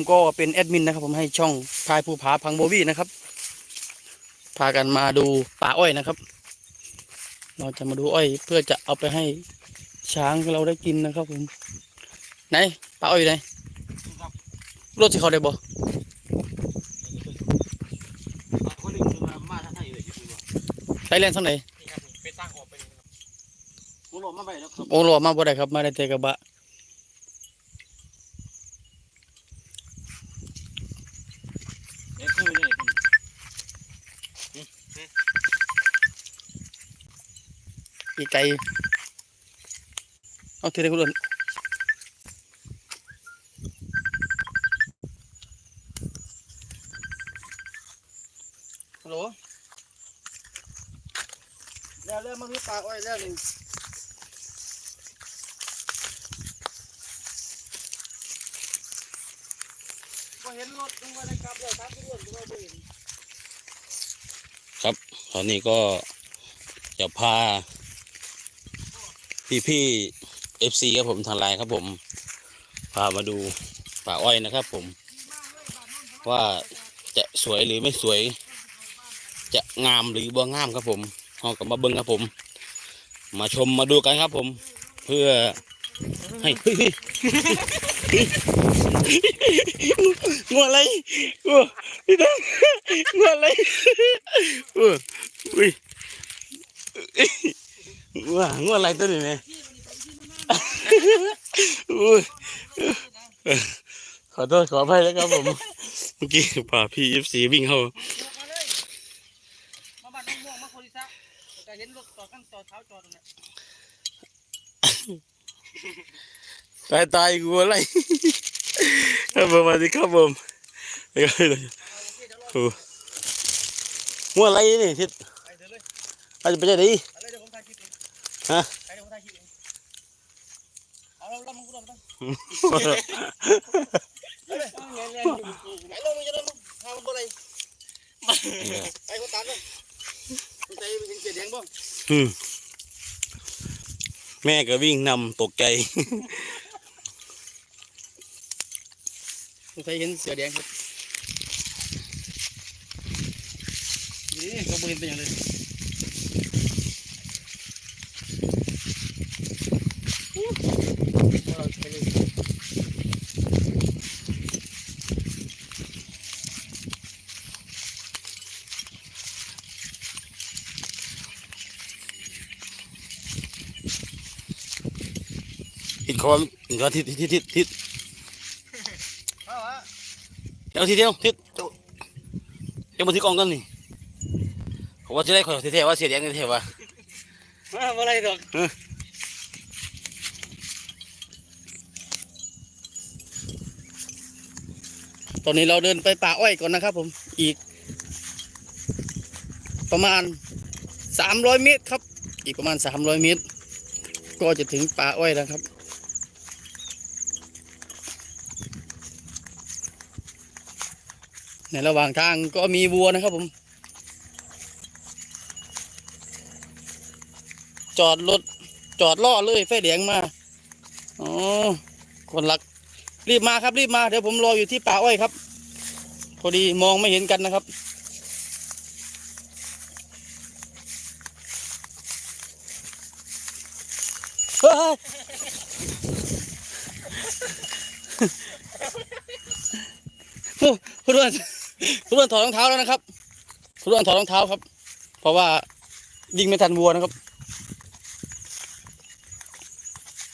ผมก็เป็นแอดมินนะครับผมให้ช่องพายภูผาพังโบวี่นะครับ พากันมาดูป่าอ้อยนะครับ เราจะมาดูอ้อยเพื่อจะเอาไปให้ช้างเราได้กินนะครับผมไหนป่าอ้อยอยู่ไหนรถสิเขาได้บ่คนหนึ่งคือมามาท่าท่าอยู่เลยอยู่คือว่าไปแลนด์ทางไหนนี่ครับไปตั้งออกไปเลยครับผมบอกมาไปแล้วครับโอ้รอมาบ่ได้ครับมาได้แต่กระบะ เดี๋ยวคือเลยคุณ อี ไกลเอาทีเดียวคุณเอิ้นฮัลโหลแล้วแล้วมันมีปลาอ้อยแล้วนี่ก็เห็นรถลงมาในกลับเลยตามที่รถก็ไม่เห็นตอนนี้ก็จะพา พี่พี่เอฟซีครับผมทางไลน์ครับผม พามาดูป่าอ้อยนะครับผม ว่าจะสวยหรือไม่สวย จะงามหรือบ่งามครับผมเรากลับมาเบิ้งครับผม มาชมมาดูกันครับผม เพื่อให้เฮ้ยงัวอะไรงัวพี่ตั้งงัวอะไรเอออุ้ย งัวงัวอะไรตัวนี้เนี่ยอุ้ยขอโทษขออภัยแล้วครับผมเมื่อกี้พาพี่ยิบสีวิ่งเข้ามาเลยมาบ้านน้องม่วงมาโคลิซะแต่เห็นรถจอดข้างจอดเท้าจอดตรงนี้ตายตายกูอะไรครับผมสวัสดีครับผมเดี๋ยวเลยโอ้หัวอะไรนี่ทิศไปเถอะเลยอาจจะไปไหนดีไปเลยเดี๋ ฮะ ไปเดี๋ยวผมถ่ายคลิปเองเอาเราลำมึงกูลำต้องไปเลยไหนลงมึงจะลงมึงทำอะไรไปคนตามเลยมึงใจมึงเห็นเสียแดงบ่ อืมแม่ก็วิ่งนำตกใจ มึงใจเห็นเสือแดงครับนี่ก็บ่เห็นเป็นอย่างเลย ทิศคอมทิศทิศทิศทิศทิศเอาฮะเดี๋ยวทีเดียวทิศเจ้าเดี๋ยวมาที่กองกันนี่ผมว่าจะได้ขอเท่ๆว่าเสียแดงเท่ๆว่ามาอะไรดอกเออตอนนี้เราเดินไปป่าอ้อยก่อนนะครับ ผมอีก ประมาณสามร้อยเมตรครับ อีกประมาณสามร้อยเมตร ก็จะถึงป่าอ้อยแล้วครับ ในระหว่างทางก็มีวัวนะครับผม จอดรถจอดล่อเลยไฟแดงมาอ๋อคนรัก รีบมาครับรีบมา เดี๋ยวผมรออยู่ที่ป่าอ้อยครับ พอดีมองไม่เห็นกันนะครับเฮ้ยโอ้คุ ณอ้วนคุณอ้วนถอดรองเท้าแล้วนะครับคุณอ้วนถอดรองเท้าครับ เพราะว่ายิงไม่ทันวัวนะครับ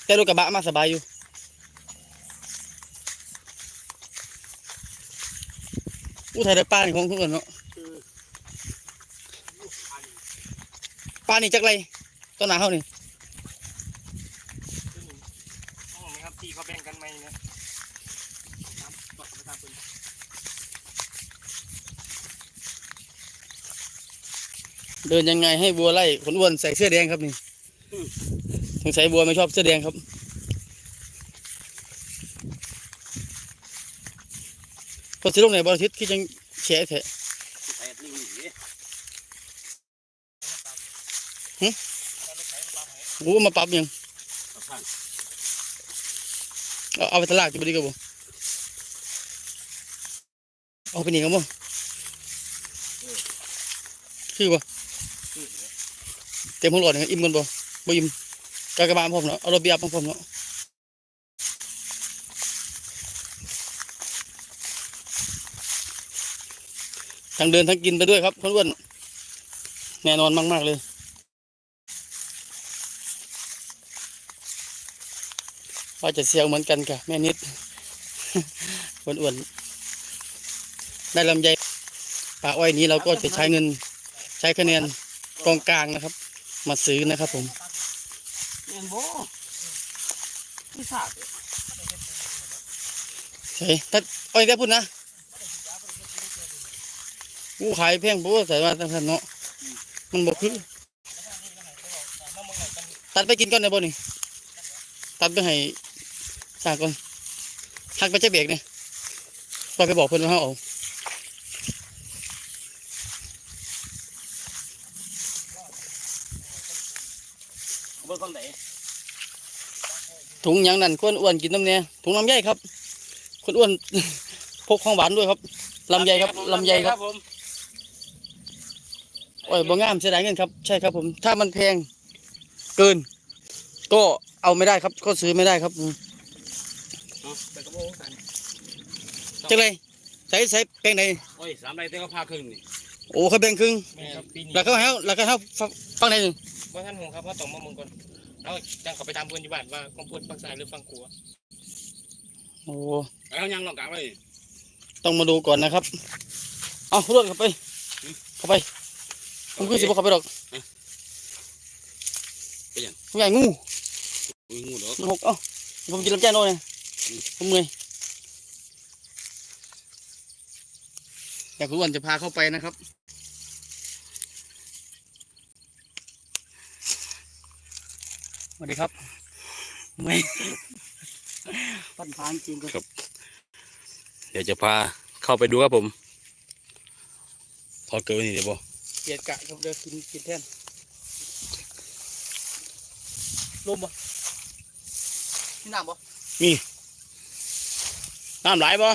แต่รถกระบะมาสบายอยู่อู้ไทยได้ปลานี่ของทุกคนเนาะปลานี่จักไรต้นหนาเขานี่ ห้องนี้ครับที่เขาแบ่งกันไหมเนี่ยตามบอกกันไปตามปืน เดินยังไงให้บัวไล่ขนอ้วนใส่เสื้อแดงครับนี่สงสัยบัวไม่ชอบเสื้อแดงครับพอสิลงไหนบอลทิศคือจังแฉะแฉะฮึโอ้มาปรับยังเอาเอาไปตลาดจะไปดีกว่าบ่เอาไปนี่กันมั้งคือบ่เต็มห้องหลอดเนี่ยอิ่มกันบ่บ่อิ่มกากระบาดพร้อมเนาะเอารถเบียร์พร้อมเนาะทั้งเดินทั้งกินไปด้วยครับคนอ้วนแน่นอนมาก ๆ เลย ว่าจะเสียวเหมือนกันกับแม่นิดอ้วนๆได้ลำไยป่าอ้อยนี้เราก็จะใช้เงินใช้คะแนนกองกลางนะครับ มาซื้อนะครับผมเรียนโบไม่ทราบใช่ถ้าอ้อยได้พูดนะกูขายแพงปุ๊บแต่ว่าตั้งแต่เนาะมันบอกคือตัดไปกินก่อนนะบ่นี่ตัดไปให้สร้างก่อนหักไปใช้เบรกเนี่ยปล่อยไปบอกเพื่อนว่าเขาเอา เบอร์คนไหน ถุงหยังนั่นคนอ้วนกินน้ำเนี่ยถุงลำไยครับ คนอ้วนพกของหวานด้วยครับลำไยครับลำไยครับผมโอ้ยบ่งามเสียดายเงินครับ ใช่ครับผม ถ้ามันแพงเกิน ก็เอาไม่ได้ครับ ก็ซื้อไม่ได้ครับอืมไปกระโปรงกันจังเลยใส่ใส่แปลงไหนโอ้ยสามไรแต่ก็พาครึ่งนี่โอ้เขาแบ่งครึ่งแม่ครับปีนี้แล้วเขาให้แล้วเขาให้ฟังไหนหนึ่งว่าท่านหงครับว่าต้องมาเมืองก่อน แล้วจังเขาไปตามเพื่อนอยู่บ้านว่าต้องพูดฟังซ้ายหรือฟังขวาโอ้เอายังลองกลางเลยต้องมาดูก่อนนะครับ เอารถเข้าไปเข้าไปผมคือสิบเข้าไปหรอกไปยังผมใหญ่งูอุ้ยงูดอกมันหกเอ้าผมกินลำไยโน่นเนี่ยผมเมื่อยอยากรู้วันจะพาเข้าไปนะครับ วัสดีครับไม่ปันทางจริงก็เดี๋ยวจะพาเข้าไปดูครับผมทอดเกลือไว้นี่เดี๋ยวบ่เกลียดกะครับเดี๋ยวกินกินแทนลมบ่มีน้ำบ่น้ำไหลบ่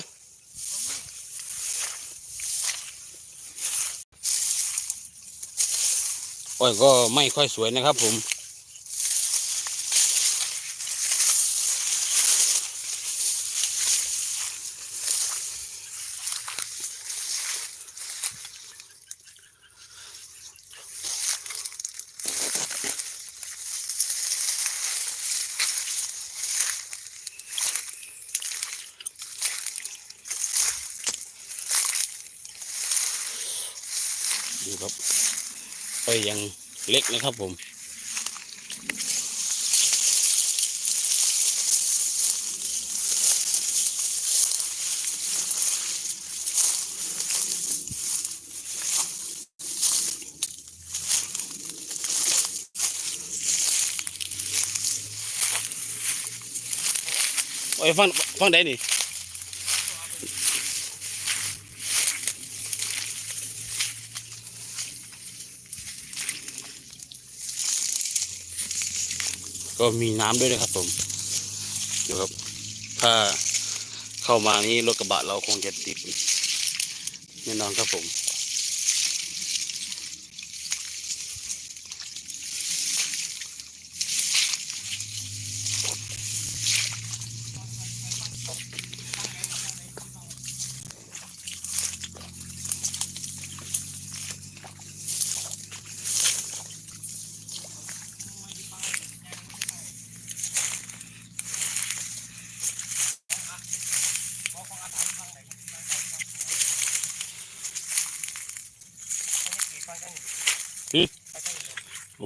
โอ้ยก็ไม่ค่อยสวยนะครับผม ยังเล็กนะครับผม โอ้ยฟังฟังได้นี่ ก็มีน้ำด้วยนะครับผมเดี๋ยวครับถ้าเข้ามานี้รถกระบะเราคงจะติดแน่นอนครับผม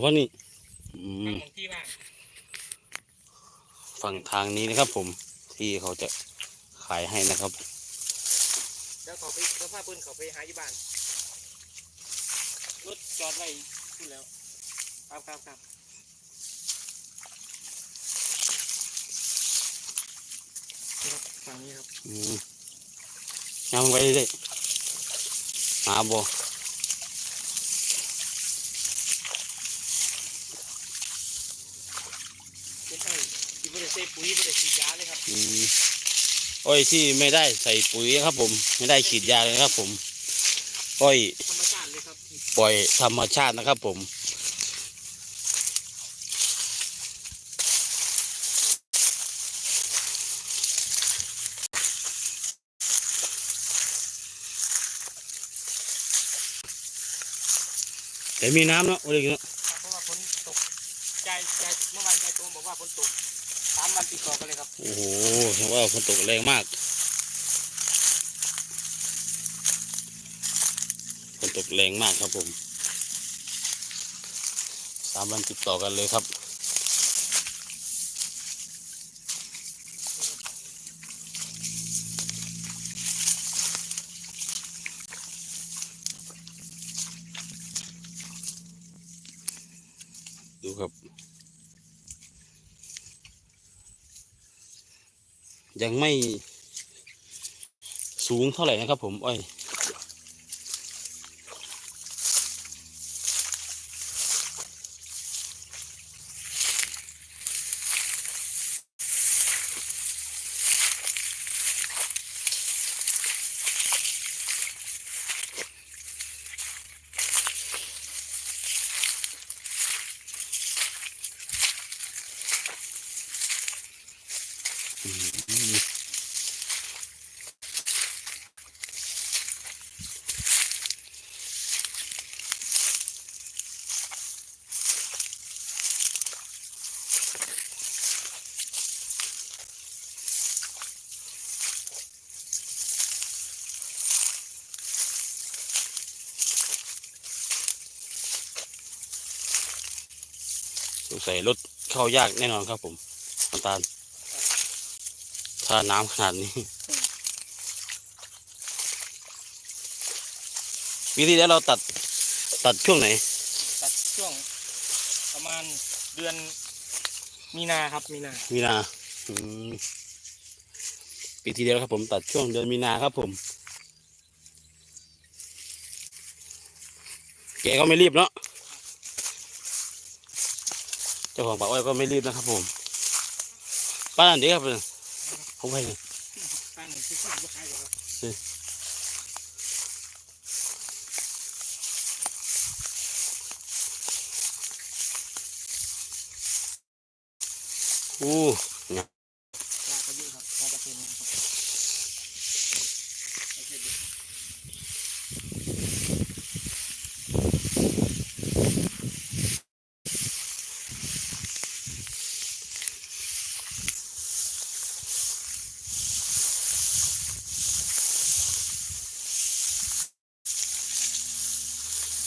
วันนี้อืมฟังที่ว่าฝั่งทางนี้นะครับ ผมที่เขาจะขายให้นะครับเดี๋ยวเขาไปเดี๋ยวพาเพื่อนเขาไปหาอยู่บ้านรถจอดไว้ขึ้นแล้วครับครับครับนี่ครับฝั่งนี้ครับอืมยังไว้เลยหาบ่ ไม่ ใช่ที่บริเซปุ๋ยบริสีดยาเลยครับอืมอ้อยที่ไม่ได้ใส่ปุ๋ยครับ ผม ไม่ได้ฉีดยาเลยครับ ผม อ้อยธรรมชาติเลยครับปล่อยธรรมชาตินะครับ ผมแต่มีน้ำเนาะอะไรอย่างเงี้ยเพราะ โอ้โหเห็นว่าฝนตกแรงมากฝนตกแรงมากครับผมสามวันติดต่อกันเลยครับ ยังไม่สูงเท่าไหร่นะครับผมอ้อย สงสัยรถเข้ายากแน่นอนครับผมน้ำตาลถ้าน้ำขนาดนี้ วิธีแล้วเราตัดตัดช่วงไหน ตัดช่วงประมาณเดือนมีนาครับมีนา มีนาอืมปีที่แล้วครับผมตัดช่วงเดือนมีนาครับผม แกก็ไม่รีบเนาะ เจ้าของป่าอ้อยก็ไม่รีบนะครับ ผมป้าอันนี้ครับผมไปเลยตั้งหนอู้ ยาก็เยอะครับพอกระเทียมครับโอเคเดี๋ยว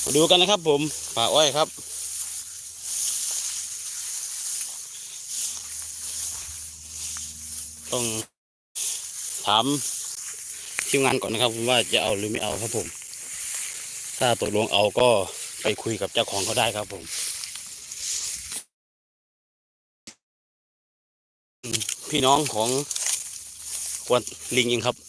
มา ดูกันนะครับผมป่าอ้อยครับต้องถามทีมงานก่อนนะครับผมว่าจะเอาหรือไม่เอาครับผม ถ้าตกลงเอาก็ไปคุยกับเจ้าของเขาได้ครับผม พี่น้องของกวนลิงเองครับ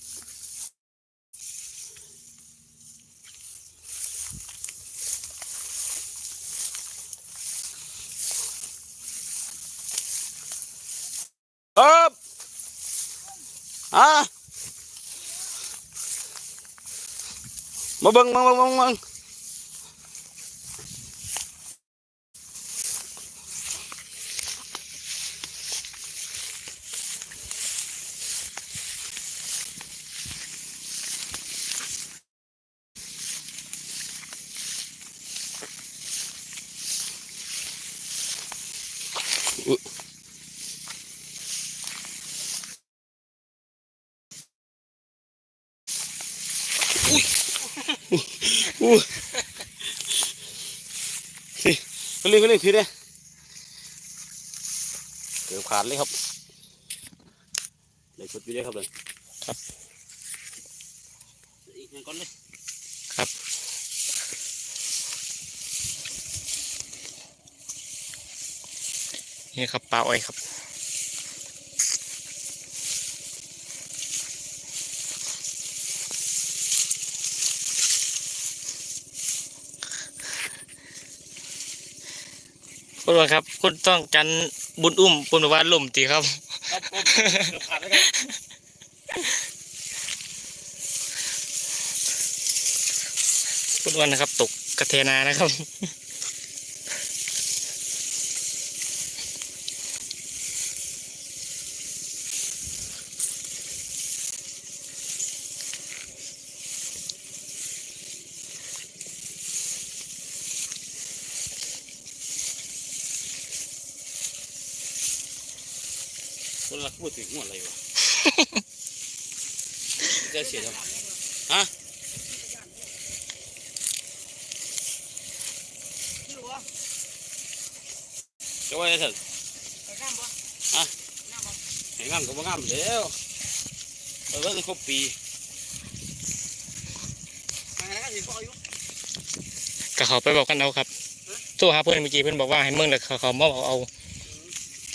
อะมาเบิ่งมาเบิ่งมาเบิ่งมาเบิ่ง อู้สิเขาเรียกเขาเรียกคือเนี่ยเกือบขาดเลยครับเลยชุดวิดีโอครับเลยครับอีกหนึ่งก้อนเลยครับนี่ครับปลาอ้อยครับ คุณว่าครับ คุณต้องกันบุญอุ้มปุณวัฒน์ล่มตีครับครับผมขาดแล้วครับคุณวันนะครับ ตกกระเทนานะครับ เสียทำไมฮะจะว่าจะเถิดฮะให้งามก็บ่งามแล้วเออเพิ่งครบปีก็เขาไปบอกกันเอาครับโทรหาเพื่อนเมื่อกี้เพื่อนบอกว่าให้เมืองแต่เขาเขามาบอกเอา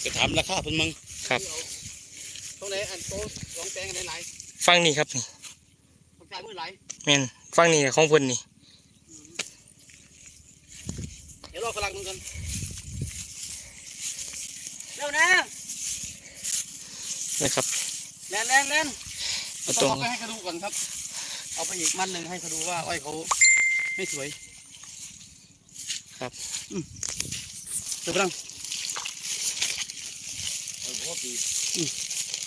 จะถามราคาเพิ่นมึงครับตรงไหนอันโตสองแปลงไหนไหลฟังนี่ครับนี่ ตรงกลางมือไหลแม่นฟังนี่ของเพื่อนนี่ เดี๋ยวรอฝรั่งมึงกันเร็วนะนะครับแรงแรงแรงเอาต้ตอรงงเอาไปให้เขาดูก่อนครับ เอาไปอีกมันหนึ่งให้เขาดูว่าอ้อยเขาไม่สวยครับ อืมเดี๋ยวฝรั่งเออครบปีอืม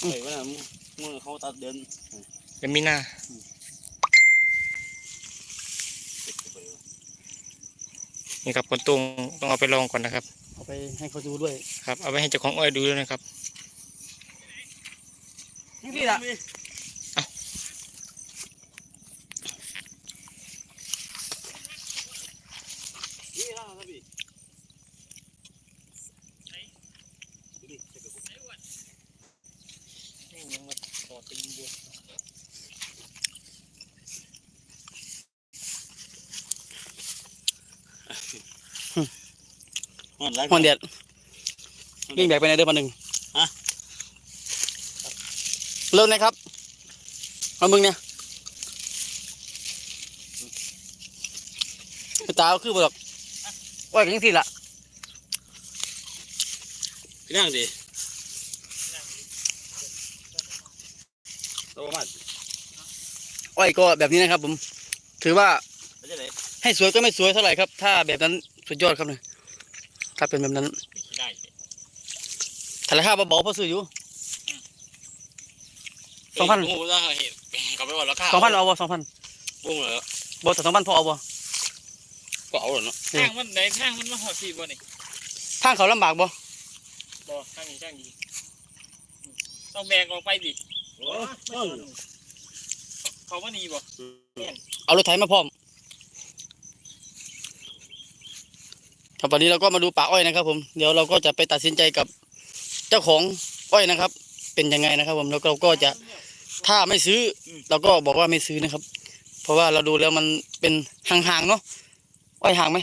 อืม เฮ้ยว่าน่ะมึงมึงเขาตัดเดินเดี๋ยวมีหน้า เก็บไปวะ นี่ครับคนตรงต้องเอาไปลองก่อนนะครับ เอาไปให้เขาดูด้วย ครับ เอาไปให้เจ้าของอ้อยดูด้วยนะครับ นี่ล่ะ นี่ล่ะครับพี่ หอนไรหอนเดียดวิ่งแบกไปในเดือนพันหนึ่งฮะเริ่มนะครับ เอามึงเนี่ยไปตาเอาคือบ่ดอกอ้อยกันยังสิล่ะพี่นั่งดิโตมาอ้อยก็แบบนี้นะครับผม ถือว่าไปจะไหนให้สวยก็ไม่สวยเท่าไหร่ครับ ถ้าแบบนั้นสุดยอดครับเนี่ย ถ้าเป็นแบบนั้นได้แต่ราคาเบาๆพอซื้ออยู่สองพันโอ้โหแล้วเห็นกลับไปว่าราคาสองพันเอาบ่สองพันปุ้งเหรอบ่แต่สองพันพอเอาบ่ก็เอาเหรอเนาะทางมันไหนทางมันมาหอดสีบ่นี่ทางเขาลำบากบ่บ่ทางนี้ทางนี้ต้องแบ่งออกไปดิโอ้ต้นเขาว่านี่บ่เอารถไถมาพร้อม ครับวันนี้เราก็มาดูป่าอ้อยนะครับ ผมเดี๋ยวเราก็จะไปตัดสินใจกับเจ้าของอ้อยนะครับ เป็นยังไงนะครับผมแล้วเราก็จะถ้าไม่ซื้อ เราก็บอกว่าไม่ซื้อนะครับ เพราะว่าเราดูแล้วมันเป็นห่างๆเนาะอ้อยห่างไหม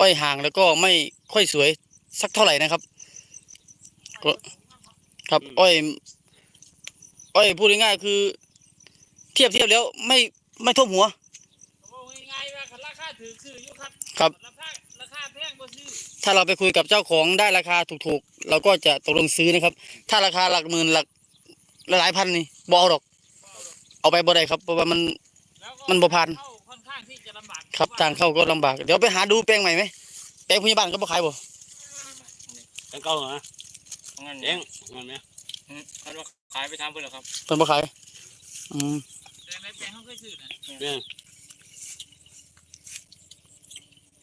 อ้อยห่างแล้วก็ไม่ค่อยสวยสักเท่าไหร่นะครับครับอ้อย อ้อยพูดง่ายๆคือ เทียบเทียบแล้วไม่ไม่ท่วมหัวง่ายๆว่าคันราคาถือซื้ออยู่ครับครับ ถ้าเราไปคุยกับเจ้าของได้ราคาถูกๆ เราก็จะตกลงซื้อนะครับ ถ้าราคาหลักหมื่นหลักหลายๆพันนี่บเอาดอก เอาไปบ่ได้ครับเพราะว่ามันแล้วก็มันบ่ผ่าน เข้าค่อนข้างที่จะลำบากครับทางเข้าก็ลำบาก เดี๋ยวไปหาดูแปลงใหม่ไหมแปลงพยาบาลก็บ่ขายบ่กันเก่าเหรองั้นเองงั้นไหมอืมคันว่าขายไปทำเพิ่นเหรอครับเพิ่นบ่ขายอืมแปลงไหนแปลงเขาเคยซื้อนะเนี่ย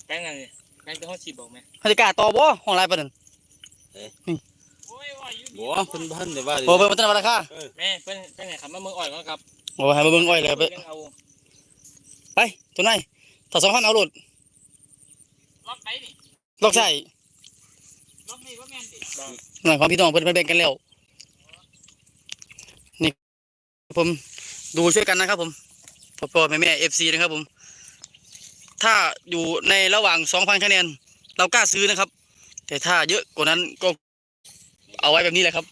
แปลงอะไรแปลงที่เขาฉีดบอกไหมเขาจะกล้าต่อบ่ห้องหลายปานนั้นโอ้ยว่าอยู่ดีบัวเพิ่นบ้านแต่ว่าโอ้เพิ่นบ่ทันว่าราคาแม่เพิ่นเพิ่นให้ขับมาเมืองอ่อยก่อนครับโอ้ให้มาเบิ่งอ้อยเลยไปเพิ่นเอาไปตัวไหนถ้า2,000เอาโลดล็อกไหนนี่ลอกใส่ล็อกนี่ว่าแม่นดิหน่อยของพี่น้องเพิ่นเพิ่นแบ่งกันแล้วนี่ผมดูช่วยกันนะครับผมพ่อพ่อแม่แม่ FC นะครับผม ถ้าอยู่ในระหว่าง2,000คะแนนเรากล้าซื้อนะครับ แต่ถ้าเยอะกว่านั้นก็เอาไว้แบบนี้แหละครับ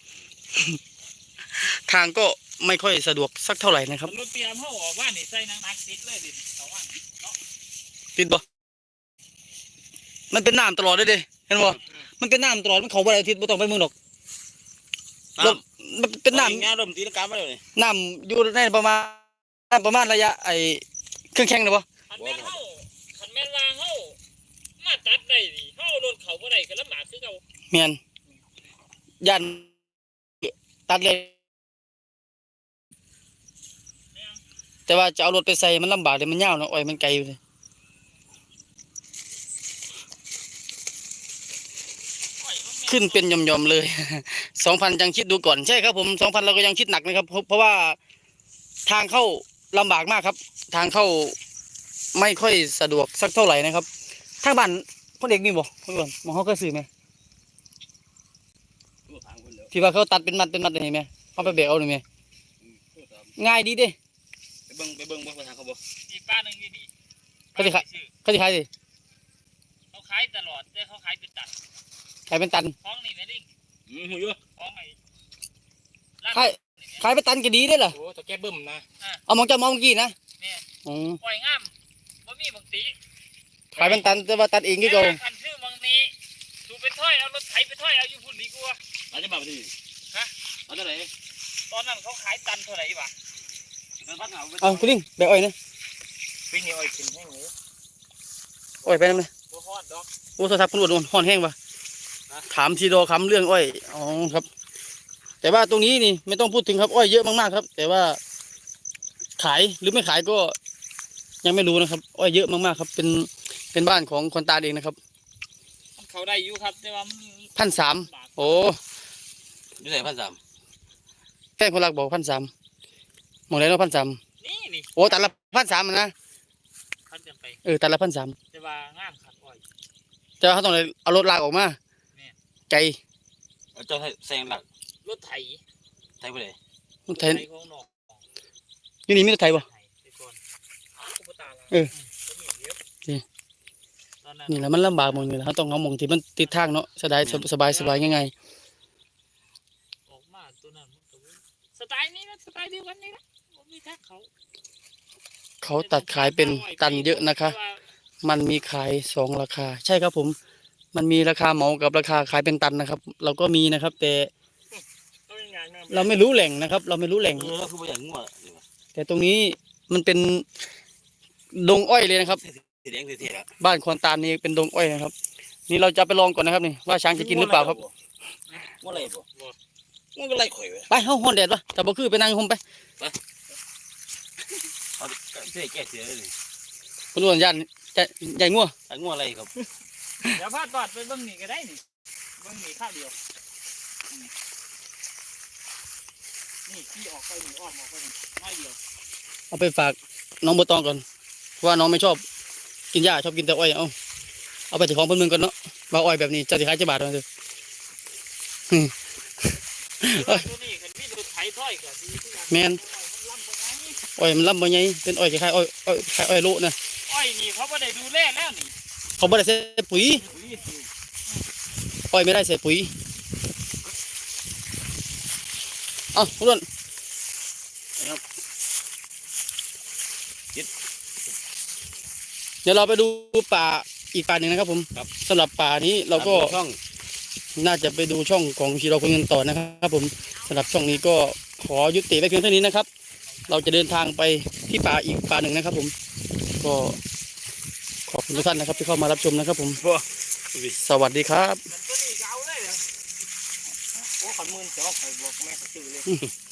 ทางก็ไม่ค่อยสะดวกสักเท่าไหร่นะครับรถเตรียมเขาออกว่านี่ใส่หนักๆติดเลยดิเอาว่าติดบ่มันเป็นน้ำตลอดเลยเด้เห็นบ่มันเป็นน้ำตลอดมันเขาบ่ได้อาทิตย์บ่ต้องไปเมืองดอกรถมันเป็นน้ำงานเริ่มตีลังกามาแล้วนี่น้ำอยู่ในประมาณน้ำประมาณระยะไอ้เครื่องแข่งนะบ่คั นแม่นเฮาคันแม่นว่าเฮามาตัดได้นี่เฮาเอารถเขาบ่ได้ก็ลำบากคือเก่าเมียนยันตัดเลย แต่ว่าจะเอารถไปใส่มันลำบากเลยมันยาวเนาะอ้อยมันไกลอยู่เลยอ้อยมันแม่ขึ้นเป็นย่อมๆเลยสองพันยังคิดดูก่อนใช่ครับผมสองพันเราก็ยังคิดหนักนะครับ เพราะเพราะว่าทางเข้าลำบากมากครับ ทางเข้า ไม่ค่อยสะดวกสักเท่าไหร่นะครับทางบ้านพ่อเด็กมีบ่พ่อก่อนมองเขาเคยซื้อไหมที่ว่าเขาตัดเป็นมัดเป็นมัดเห็นไหมเขาไปแบกเอาหน่อยไหมง่ายดีเด้ไปเบิ่งไปเบิ่งเบิ่งไปทางเขาบ่มีป้าหนึงอยู่นี่เขาสิขายเขาจะขายสิเขาขายตลอดแต่เขาขายเป็นตันขายเป็นตันของนี่แม่ดิ่งอืมหูอยู่ของไอ้ร้านขายขายเป็นตันก็ดีได้อเหรอโอ้ตะแกบึ้มนะเอามองจะมองเมื่อกี้นะแม่อืมปล่อยงามบ่ มีบางตีขายเป็นตันแต่ว่าตัดเองก็โกงคันซื้อบางนี้ถูไปถ้อยเอารถไถไปถ้อยเอาอยู่พุ่นดีกว่าอาจจะแบบนี้ฮะเอาเท่าไหร่ตอนนั้นเขาขายตันเท่าไหร่วะเอาไปเอาคุณลิงแบกอ้อยนะปีนี้อ้อยขึ้นแห้งเลยอ้อยไปนั่นไหมบ่ฮอดดอกโอ้โทรศัพท์คุณอวดห่อนแห้งปะฮะถามทีโดคำเรื่องอ้อยอ๋อครับ แต่ว่าตรงนี้นี่ไม่ต้องพูดถึงครับอ้อยเยอะมากๆครับ แต่ว่าขายหรือไม่ขายก็ ยังไม่รู้นะครับอ้อยเยอะมากๆครับ เป็นเป็นบ้านของคนตาเองนะครับมันเขาได้อยู่ครับแต่ว่ามันพันสามบาทโอ้อยู่ไหนพันสามแฟนคนรักบอกพันสามมองแล้วพันสามนี่นี่โอ้ตัดละพันสามนะคันจะไปเออตัดละพันสามแต่ว่างามครับอ้อยแต่ว่าเขาต้องเอารถลากออกมาแม่ไกลเอาเจ้าแซงหลักรถไถไทยไปเลยมันรไทถยไถของนอกอยู่นี่มีรถไทยปะไถไปก่อนอุปตาละ เออก็มีเยอะนี่ตอนนั้นนี่แหละมันลำบากหมองนี่แหละเขาต้องเอาหมองที่มันติดทางเนาะสบายสบายสบายง่ายออกมาตัวนั้นมันก็บ่สไตล์นี้นะสไตล์เดียวกันนี่นะบ่มีทักเขาๆเขาตัดขายเป็นตันเยอะนะคะแต่ว่ามันมีขายสองราคา ใช่ครับผม มันมีราคาเหมากับราคาขายเป็นตันนะครับ เราก็มีนะครับ แต่เอาง่ายๆนะเราไม่รู้แหล่งนะครับ เราไม่รู้แหล่งเออคือบ่อย่างงัวนี่ว่ะแต่ตรงนี้มันเป็น ดงอ้อยเลยนะครับ สีแดงสีเทแล้วบ้านควนตาลนี่เป็นดงอ้อยนะครับ นี่เราจะไปลองก่อนนะครับนี่ว่าช้างจะกินหรือเปล่าครับงัวอะไรบ่งัวก็ไล่ข่อยเว้ยไปเฮาฮ้อนแดดวะแต่บ่คือไปนั่งห่มไปเอาเสียแก่เสียเลยนี่คุณอ้วนยันจะใหญ่งัวไอ้งัวอะไรครับเดี๋ยวพาตอดไปเบิ่งนี่ก็ได้นี่เบิ่งนี่ข้าวเดียวนี่ที่ออกไปนี่อ้อมออกไปนี่น้อยเดียว เอาไปฝากน้องบัวตองก่อน ว่าน้องไม่ชอบกินหญ้าชอบกินแต่อ้อยเอาเอาไปที่ของเพิ่นเมืองก่อนเนาะว่าอ้อยแบบนี้เจะสิขายจะบาทเอาเถอะตัวนี้คันมีรถไถถ้อยก็ดีคือกันแม่นอ้อยมันลำบ่ไงอ้อยมันลำบ่ใหญ่เป็นอ้อยคล้ายๆอ้อยอ้อยคล้ายอ้อยโลนะอ้อยนี่เขาบ่ได้ดูแลแล้วนี่เขาบ่ได้ใส่ปุ๋ยอ้อยไม่ได้ใส่ปุ๋ยเอาคุณอ้วน ดี๋ยวเราไปดูป่าอีกป่าหนึ่งนะครับผมสำหรับป่านี้เราก็ช่องน่าจะไปดูช่องของชีโรคนเงินต่อนะครับผมสำหรับช่องนี้ก็ขอยุติไว้เพียงเท่านี้นะครับ เราจะเดินทางไปที่ป่าอีกป่าหนึ่งนะครับผม ก็ขอบคุณทุกท่านนะครับ ที่เข้ามารับชมนะครับผม สวัสดีครับ ตัวนี้ก็เอาเลยเหรอโอ้ขันมือจะเอาไข่บอกแม่เขาซื้อเลย